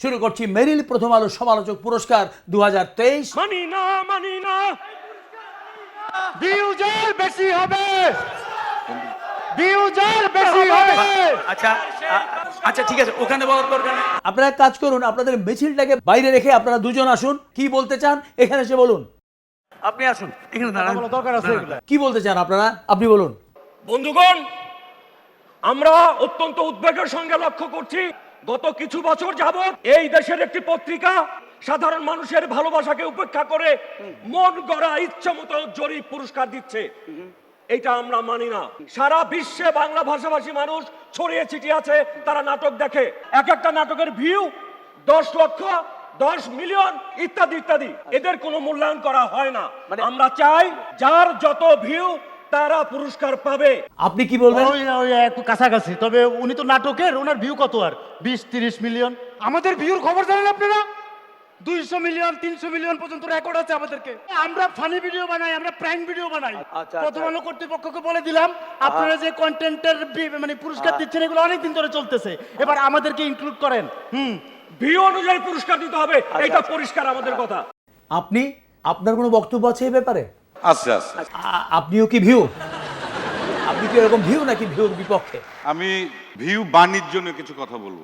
শুরু করছি মেরিল প্রথম আলো সমালোচক পুরস্কার দু মানি না মানি না। বিউজার বেশি হবে। বিউজার বেশি হবে। আচ্ছা আচ্ছা ঠিক আছে ওখানে বলার দরকার নেই। আপনারা কাজ করুন আপনাদের মিছিলটাকে বাইরে রেখে আপনারা দুজন আসুন। কি বলতে চান? এখানে এসে বলুন। আপনি আসুন এখানে দাঁড়ান দরকার আছে কি বলতে চান আপনারা? আপনি বলুন। বন্ধুগণ আমরা অত্যন্ত উদ্বেগের সঙ্গে লক্ষ্য করছি। গত কিছু বছর যাবৎ এই দেশের একটি পত্রিকা সাধারণ মানুষের ভালোবাসাকে উপেক্ষা করে মন গড়া ইচ্ছা মতো জরিপ পুরস্কার দিচ্ছে। এটা আমরা মানি না। সারা বিশ্বে বাংলা ভাষাভাষী মানুষ ছড়িয়ে ছিটিয়ে আছে তারা নাটক দেখে। এক একটা নাটকের ভিউ দশ লক্ষ দশ মিলিয়ন ইত্যাদি ইত্যাদি। এদের কোনো মূল্যায়ন করা হয় না। আমরা চাই যার যত ভিউ তারা পুরস্কার পাবে। আপনি কি বলবেন? ওই ওই একটু কাছাকাছি। তবে উনি তো নাটকের ওনার ভিউ কত আর? বিশ তিরিশ মিলিয়ন আমাদের ভিউর খবর জানেন আপনারা? দুইশো মিলিয়ন তিনশো মিলিয়ন পর্যন্ত রেকর্ড আছে আমাদেরকে। আমরা ফানি ভিডিও বানাই আমরা প্র্যাঙ্ক ভিডিও বানাই। আচ্ছা, প্রথম আলো কর্তৃপক্ষকে বলে দিলাম আপনারা যে কন্টেন্টের মানে পুরস্কার দিচ্ছেন এগুলো অনেকদিন ধরে চলতেছে। এবার আমাদেরকে ইনক্লুড করেন। হুম। ভিউ অনুযায়ী পুরস্কার দিতে হবে এটা পরিষ্কার আমাদের কথা। আপনি আপনার কোনো বক্তব্য আছে এই ব্যাপারে? আচ্ছা আচ্ছা আপনিও কি ভিউ? আপনি কি এরকম ভিউ নাকি ভিউর বিপক্ষে? আমি ভিউ বাণিজ্য নিয়ে কিছু কথা বলব।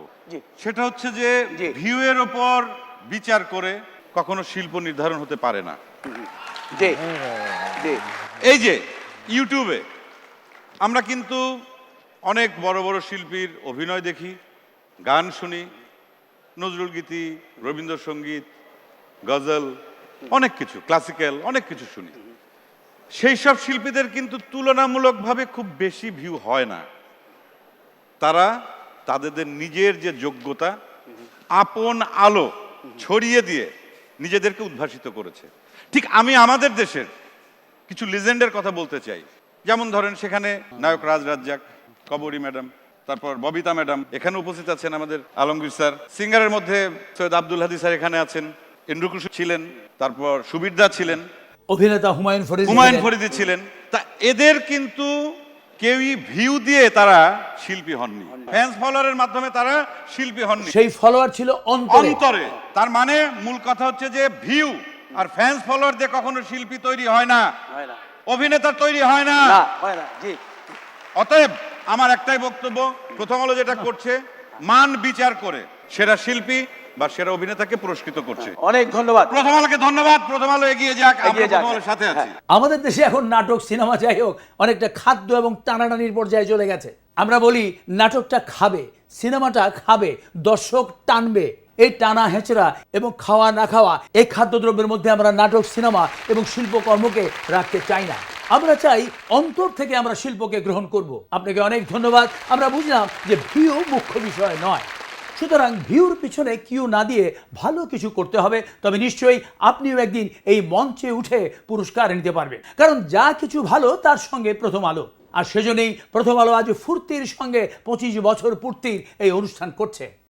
সেটা হচ্ছে যে। ভিউ এর ওপর বিচার করে কখনো শিল্প নির্ধারণ হতে পারে না। এই যে ইউটিউবে আমরা কিন্তু অনেক বড় বড় শিল্পীর অভিনয় দেখি গান শুনি নজরুল গীতি রবীন্দ্রসঙ্গীত গজল অনেক কিছু ক্লাসিক্যাল অনেক কিছু শুনি। সেই সব শিল্পীদের কিন্তু তুলনামূলকভাবে খুব বেশি ভিউ হয় না। তারা তাদের নিজের যে যোগ্যতা, আপন আলো ছড়িয়ে দিয়ে নিজেদেরকে উদ্ভাসিত করেছে। ঠিক আমি আমাদের দেশের কিছু লিজেন্ডের কথা বলতে চাই। যেমন ধরেন সেখানে নায়ক রাজ রাজ্জাক কবরী ম্যাডাম, তারপর ববিতা ম্যাডাম, এখানে উপস্থিত আছেন আমাদের আলমগীর স্যার। সিঙ্গারের মধ্যে সৈয়দ আব্দুল হাদি স্যার এখানে আছেন ইন্দ্রকুশ ছিলেন, তারপর সুবিরদা ছিলেন। অভিনেতা হুমায়ুন ফরিদ হুমায়ুন ফরিদি ছিলেন। তা এদের কিন্তু কেউই ভিউ দিয়ে তারা শিল্পী হননি। ফ্যান্স ফলোয়ারের মাধ্যমে তারা শিল্পী হননি। সেই ফলোয়ার ছিল অন্তরে। তার মানে মূল কথা হচ্ছে যে ভিউ আর ফ্যান্স ফলোয়ার দিয়ে কখনো শিল্পী তৈরি হয় না। অভিনেতা তৈরি হয় না। না হয় না জি। অতএব আমার একটাই বক্তব্য প্রথম আলো যেটা করছে মান বিচার করে। সেরা শিল্পী বা সেরা অভিনেতাকে পুরস্কৃত করছে। অনেক ধন্যবাদ। প্রথম আলোকে ধন্যবাদ প্রথম আলো এগিয়ে যাক আমরা এগিয়ে যাক। প্রথম আলোর সাথে আছি। আমাদের দেশে এখন নাটক সিনেমা যাই হোক অনেকটা খাদ্য এবং টানাটানির পর্যায়ে চলে গেছে। আমরা বলি নাটকটা খাবে সিনেমাটা খাবে দর্শক টানবে। এই টানা হেঁচড়া এবং খাওয়া না খাওয়া এই খাদ্যদ্রব্যের মধ্যে আমরা নাটক সিনেমা এবং শিল্পকর্মকে রাখতে চাই না। আমরা চাই অন্তর থেকে আমরা শিল্পকে গ্রহণ করব। আপনাকে অনেক ধন্যবাদ। আমরা বুঝলাম যে ভিউ মুখ্য বিষয় নয়। সুতরাং ভিউর পিছনে কিউ না দিয়ে ভালো কিছু করতে হবে, তবে নিশ্চয়ই আপনিও একদিন এই মঞ্চে উঠে পুরস্কার নিতে পারবেন। কারণ যা কিছু ভালো, তার সঙ্গে প্রথম আলো। আর সেজন্যই প্রথম আলো আজ ফুর্তির সঙ্গে পঁচিশ বছর পূর্তির এই অনুষ্ঠান করছে।